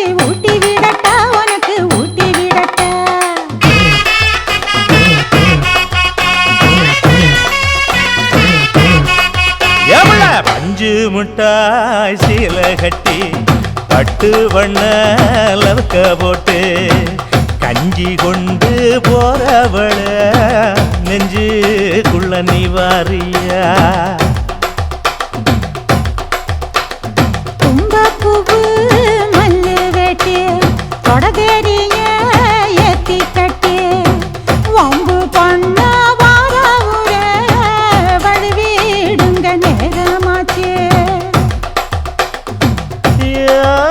வச்சு ஊட்டி முட்டாய் சீல கட்டி பட்டு வண்ண லவக்க போட்டு கஞ்சி கொண்டு போறவள நெஞ்சுக்குள்ள நீ வாரியா? গিয়া